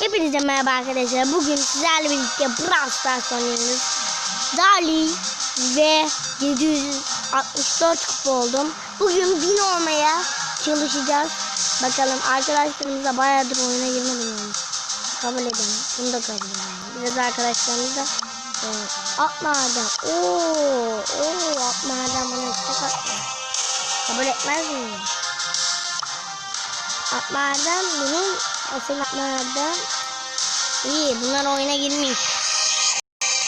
Hepinize merhaba arkadaşlar. Bugün sizlerle birlikte Brawl Stars oynuyoruz. Dali ve 764 kupa oldum. Bugün 1000 olmaya çalışacağız. Bakalım arkadaşlarımızla bayağıdır oyuna girmedim yani. Kabul edelim. Bunu da kabul edelim. Biraz arkadaşlarımız da e, atma adam. Oo, oo atma adam bana istek atma. Kabul etmez miyim? Atma adam asıl atma adam. İyi bunlar oyuna girmiş.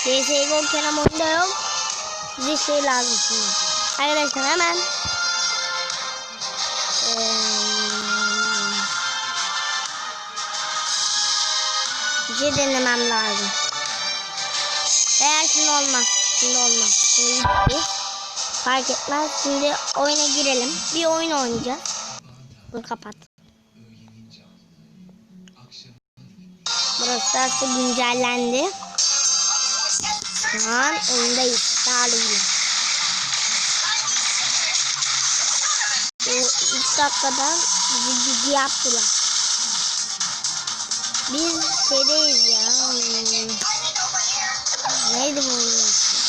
CSGO Kenan oyunda yok. Bize şey lazım şimdi. Arkadaşlar hemen eee, bir şey denemem lazım. Eğer şimdi olmaz. Şimdi olmaz. Şimdi gitti. Fark etmez. Şimdi oyuna girelim. Bir oyun oynayacağız. Bunu kapat. Burası da güncellendi. Şu an oyundayız. Dağılıyla. İlk dakikadan bizi bilgi yaptılar. Biz şeydeyiz ya. Neydi bu ismi?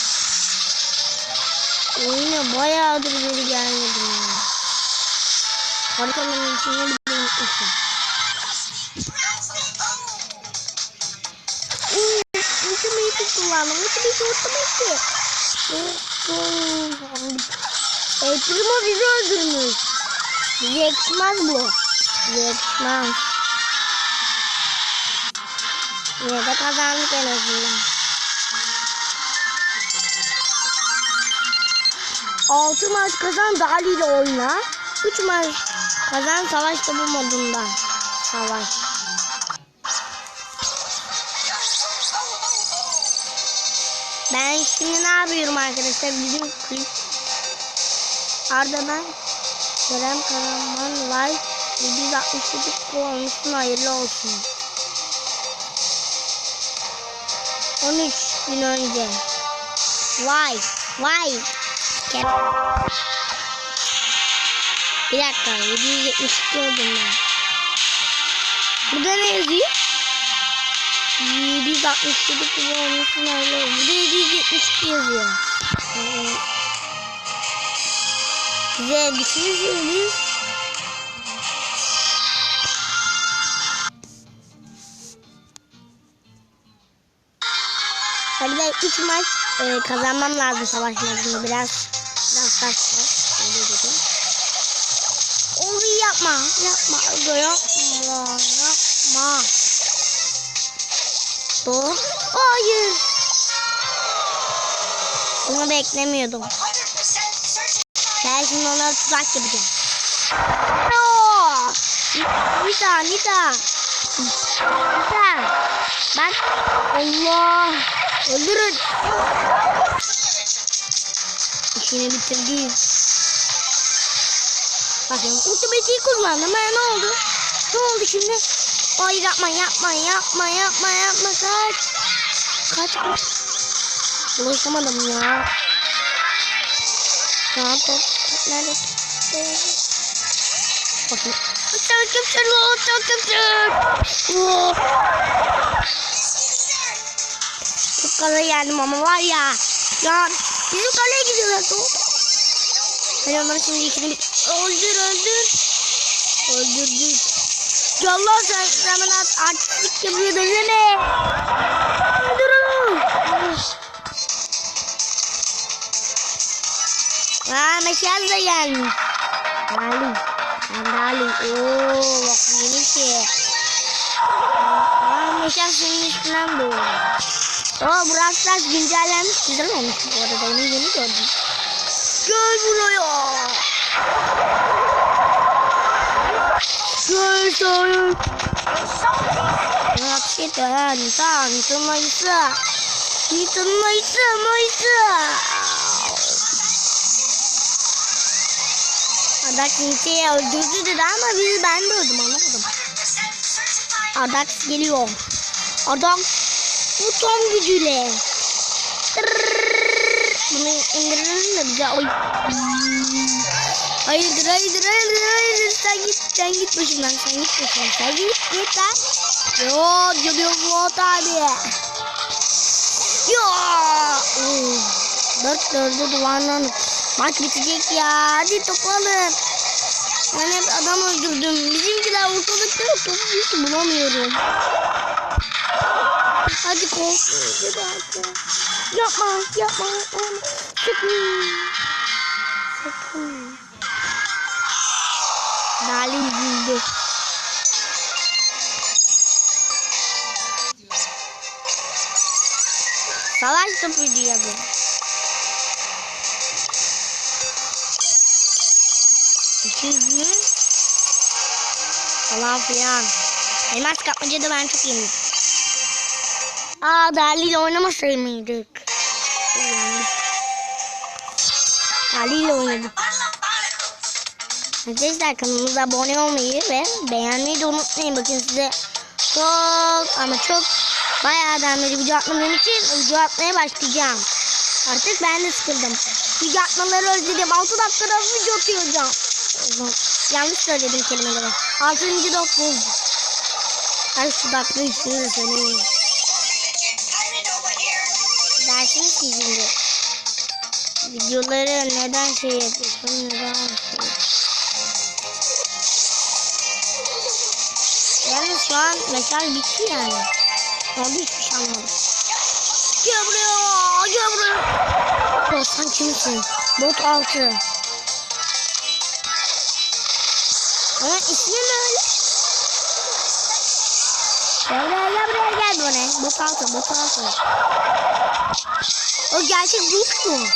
Oyuna bayağıdır beri gelmedim. Haritanın içini El Primo bizi öldürmüş. Bize yakışmaz bu. Bize yakışmaz. Yine de kazandık en azından. Altı maç kazan Dali ile oyna. Üç maç kazan savaş topu modunda. Savaş. Şimdi ne yapıyorum arkadaşlar? Bizim klip Arda ben Kerem Karaman Live 767 kupa olmuşsun hayırlı olsun. 13 gün önce. Vay vay. Kerem. Bir dakika 772 oldum ben. Burada ne yazıyor? 767 kupa olmuşsun hayırlı olsun. Burada 772 yazıyor. Size düşünürsünüz. Hadi ben 3 maç e, kazanmam lazım savaş maçında biraz biraz saçma. Öyle dedim. Onu yapma. Yapma. Öyle Bu. Hayır. Bunu beklemiyordum. Ben şimdi onlara tuzak yapacağım. Oo! Nita, Nita. Nita. Bak. Allah. Öldürün. İşini bitirdi. Bakın ultimate'i kullandım. Ha, ne oldu? Ne oldu şimdi? Ay yapma yapma yapma yapma yapma kaç. Kaç kaç. Ulaşamadım ya. Ya top nerede? Bakın. Çok çok çok çok çok kaleye geldim ama var ya. Ya bizim kaleye gidiyorlar. Ben onları şimdi ikini bir öldür öldür. Öldürdük. Ya Allah sen hemen artistlik yapıyor desene. Öldürün. Aa meşal da gelmiş. Dali. Ben Dali. Oo bak yeni şey. Aa meşal senin üstünden doğdu. Oo Brawl Stars güncellenmiş. Güzel olmuş bu arada. Onu yeni gördüm. Gel buraya. Şey de insan. İnsan mayısı. Adak kimseyi öldürdü dedi ama biz ben de öldüm anlamadım. Adak geliyor. Adak bu tam gücüyle. Bunu indirelim de bize oy. Hayırdır hayırdır hayırdır hayırdır sen git sen git başımdan sen git başımdan sen git git lan. Yo geliyor Fuat abi. Yo. Oo. Dört dördü duvardan. Maç bitecek ya. Hadi toplanın. Ben hep adam öldürdüm. Bizimkiler ortalıkta yok. Topu hiç bulamıyorum. Hadi artık. Yapma, yapma, yapma. Sakın. Dali güldü. Savaş topu diyor bu. İki yüz mü? Falan filan. Elmas kapmacada ben çok iyiyim. Aa Dali ile oynamasaydı mıydık? Uyandık. Dali ile oynadık. Arkadaşlar kanalımıza abone olmayı ve beğenmeyi de unutmayın. Bakın size çok ama çok bayağıdan beri video atmadığım için video atmaya başlayacağım. Artık ben de sıkıldım. Video atmaları özledim. 6 dakikada video atacağım. Yanlış söyledim kelimeleri. 6. dakika oldu. Her şu dakika ismini de söylemeyin. Dersiniz ki şimdi. Videoları neden şey yapıyorsun, neden şey Yalnız şu an mesaj bitti yani. Orada hiçbir şey anlamadım. Gel buraya, gel buraya. Botsan kimsin? Bot 6. Ama ismi ne öyle? Gel gel buraya, gel buraya. Bot 6, bot 6. O gerçek büyük mu?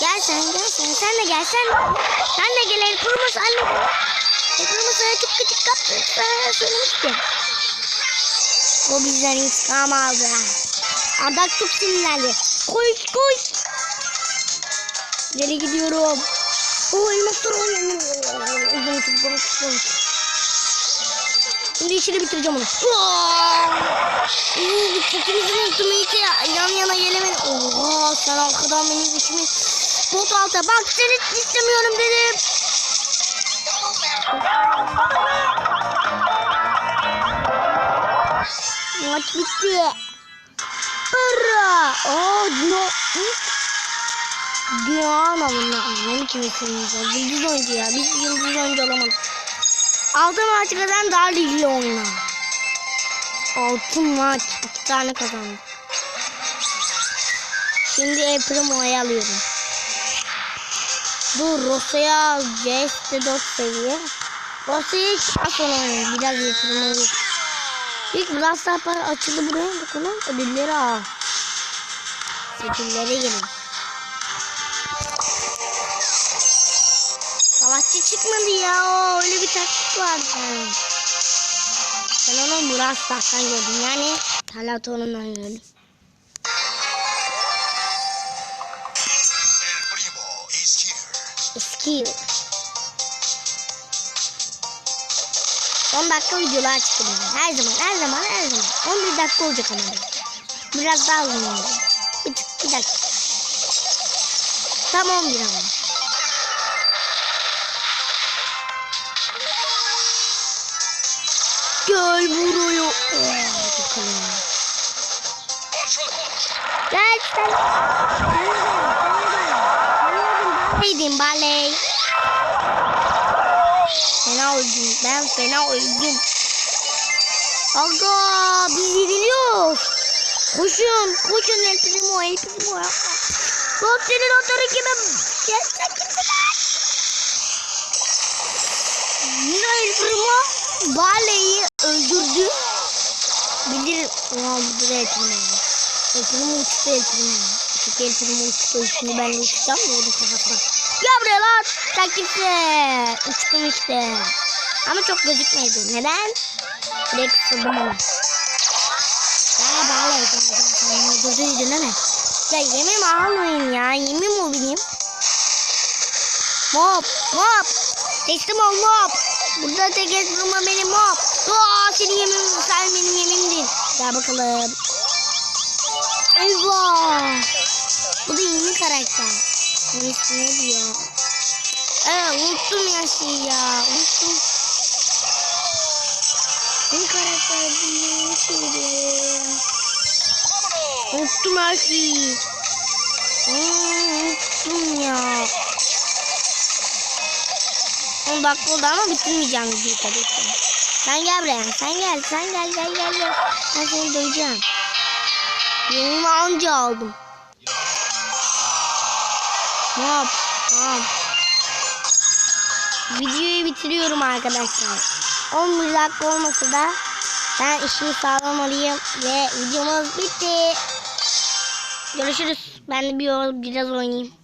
Gel sen, gel sen. Sen de gel, sen. Sen de gel, el kurma, sen küçük kaptık. Sana söylemiştim. O bizden intikam aldı. Adak çok sinirlendi. Koş koş. Geri gidiyorum. O elmaslar oynuyor. Uzun çok komik komik. Şimdi işini bitireceğim onu. İkimizin ultimate yan yana gelemedi. Oha sen arkadan benim işimi bot alta. Bak seni istemiyorum dedim. Maç bitti. Hurra! Oo, Dino. Diana bunlar. Ne kim isimler? Yıldız oyuncu ya. Biz yıldız oyuncu olamadık. Altı maç kazan daha ligli oyna. Altı maç. iki tane kazandık. Şimdi El Primo'yu alıyorum. Dur Rosa'ya Jeste 4 seviye. Rosa'yı az sonra oynayayım. Biraz Primo'yu. İlk Brawl Stars açıldı buraya bakalım. Ödülleri al. Ödüllere gelin. Savaşçı çıkmadı ya. O öyle bir taktik vardı. Ben onu Brawl Stars'tan gördüm. Yani Talaton'undan gördüm. Skill. 10 dakika videolar çıkıyor. Her zaman, her zaman, her zaman. 11 dakika olacak ama. Biraz daha uzun olacak. Bir, bir dakika. Tam 11 ama. Gel buraya. Bakalım. Gel sen. Neydim baley. Fena öldüm. Ben fena öldüm. Aga biz yeniliyoruz. Koşun. Koşun El Primo. El Primo ya. Bak senin? Gel sen kimsin lan? Yine El Primo Bale'yi öldürdü. Bilir. Oha burada da El Primo. El Primo uçtu El Primo. Çünkü El Primo uçtu. Şimdi ben uçacağım da kafasına. Gel buraya lan. Kimsin? Uçtum işte. Ama çok gözükmedi. Neden? Direkt onu. Ya bağla ya. Sen öldürdüydün değil mi? Ya yemin almayın ya. Yemin o benim. Mob. Mob. Teslim ol mob. Burada tek esnama benim mob. Aa senin yemin sen benim yeminimdin. Gel bakalım. Eyvah. Bu da yeni karakter. Bunun ismi ne diyor? Ee, unuttum ya şeyi ya. Unuttum. Hadi şöyle. Unuttum her şeyi. Hmm, Unuttum ya. 10 dakika oldu ama bitirmeyeceğim videoyu tabii ki. Sen gel buraya. Sen gel. Sen gel gel gel gel. Ben seni döveceğim. Yolunu anca aldım. Hop. Tamam. Videoyu bitiriyorum arkadaşlar. 11 dakika olmasa da ben işimi sağlam alayım ve videomuz bitti. Görüşürüz. Ben de bir biraz oynayayım.